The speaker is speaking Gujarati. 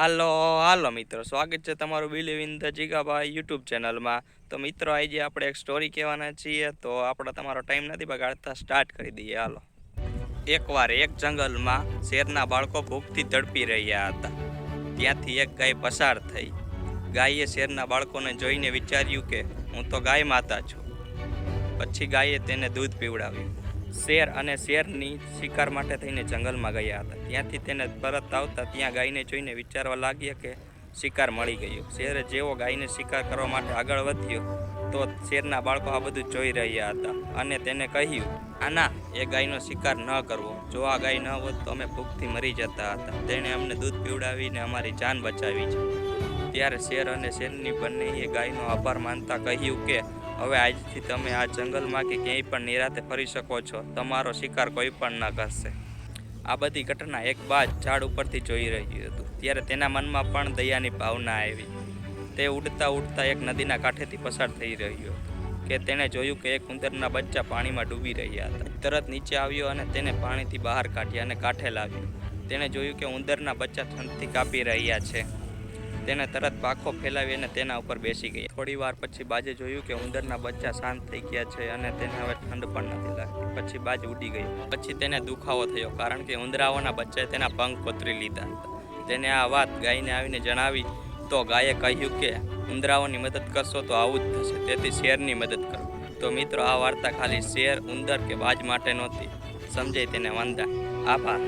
હાલો હાલો મિત્રો, સ્વાગત છે તમારું believe in the Jigabhai YouTube ચેનલમાં તો મિત્રો, આજે આપણે એક સ્ટોરી કહેવાના છીએ, તો આપણે તમારો ટાઈમ નથી બગાડતા સ્ટાર્ટ કરી દઈએ, હાલો. એકવાર એક જંગલમાં શેરના બાળકો ભૂખથી તડપી રહ્યા હતા. ત્યાંથી એક ગાય પસાર થઈ. ગાયે શેરના બાળકોને જોઈને વિચાર્યું કે, હું તો ગાય માતા છું. પછી ગાયે તેને દૂધ પીવડાવ્યું. શેર અને શેરની શિકાર માટે થઈને જંગલમાં ગયા હતા. ત્યાંથી તેને પરત આવતા ત્યાં ગાયને જોઈને વિચારવા લાગ્યા કે શિકાર મળી ગયો. શેરે જેવો ગાયને શિકાર કરવા માટે આગળ વધ્યો તો શેરના બાળકો આ બધું જોઈ રહ્યા હતા અને તેને કહ્યું, આના, એ ગાયનો શિકાર ન કરવો. જો આ ગાય ન હોત તો અમે ભૂખથી મરી જતા હતા. તેણે અમને દૂધ પીવડાવીને અમારી જાન બચાવી છે. ત્યારે શેર અને શેરની બંનેએ ગાયનો આભાર માનતા કહ્યું કે હવે આજથી તમે આ જંગલમાં કે ક્યાંય પણ નિરાતે ફરી શકો છો. તમારો શિકાર કોઈ પણ ન કરશે. આ બધી ઘટના એક બાદ ઝાડ ઉપરથી જોઈ રહ્યું હતું. ત્યારે તેના મનમાં પણ દયાની ભાવના આવી. તે ઉડતા ઉડતા એક નદીના કાંઠેથી પસાર થઈ રહ્યો કે તેણે જોયું કે એક ઉંદરના બચ્ચા પાણીમાં ડૂબી રહ્યા હતા. તરત નીચે આવ્યો અને તેને પાણીથી બહાર કાઢ્યા અને કાંઠે લાવ્યો. તેણે જોયું કે ઉંદરના બચ્ચા ઠંડથી કાપી રહ્યા છે. તેને તરત પાંખો ફેલાવી અને તેના ઉપર બેસી ગઈ થોડી વાર પછી બાજે જોયું કે ઉંદરના બચ્ચા શાંત થઈ ગયા છે અને તેને હવે ઠંડ પણ નથી લાગતી. પછી બાજ ઉડી ગઈ પછી તેને દુખાવો થયો કારણ કે ઉંદરાઓના બચ્ચાએ તેના પંખ કોતરી લીધા હતા. તેને આ વાત ગાયને આવીને જણાવી તો ગાયે કહ્યું કે, ઉંદરાઓની મદદ કરશો તો આવું જ થશે. તેથી શેરની મદદ કરો? તો મિત્રો, આ વાર્તા ખાલી શેર, ઉંદર કે બાજ માટે નહોતી. સમજાય તેને વાંધા. આભાર.